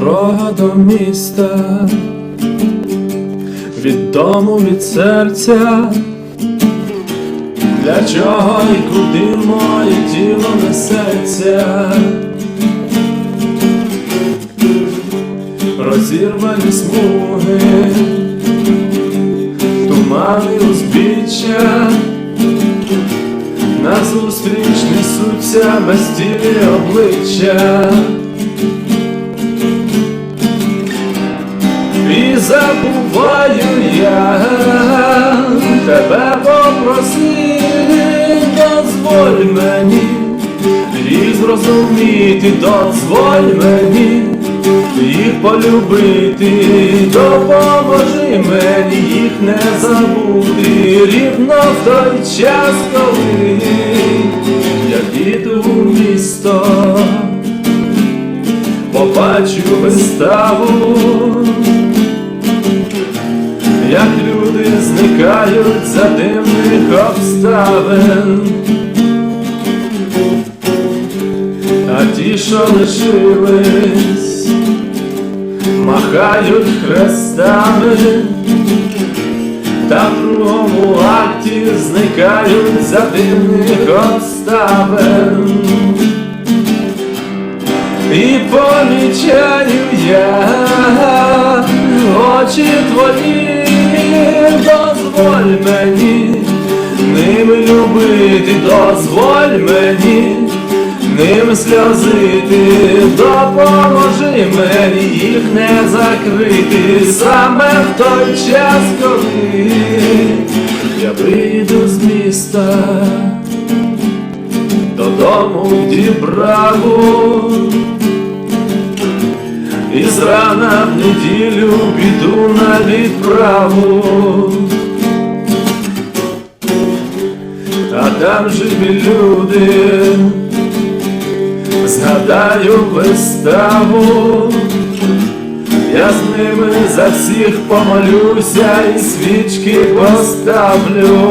Дорога до міста, від дому, від серця, для чого і куди моє тіло несеться, розірвані смуги, тумани узбіччя, назустріч несуться безтілі обличчя. Забуваю я. Тебе попросити, дозволь мені, їх зрозуміти, дозволь мені, їх полюбити, допоможи мені, їх не забути, рівно в той час, коли я піду в місто побачу виставу, зникають за дивних обставин, а ті, що лишились, махають хрестами, та в другому акті зникають за дивних обставин. І помічаю я очі твої, дозволь мені, ними любити, дозволь мені, ними сльозити, допоможи мені їх не закрити саме в той час, коли я вийду з міста. Додому в дібраву і зрана в неділю піду на відправу, а там живі люди, згадаю виставу, я з ними за всіх помолюся і свічки поставлю.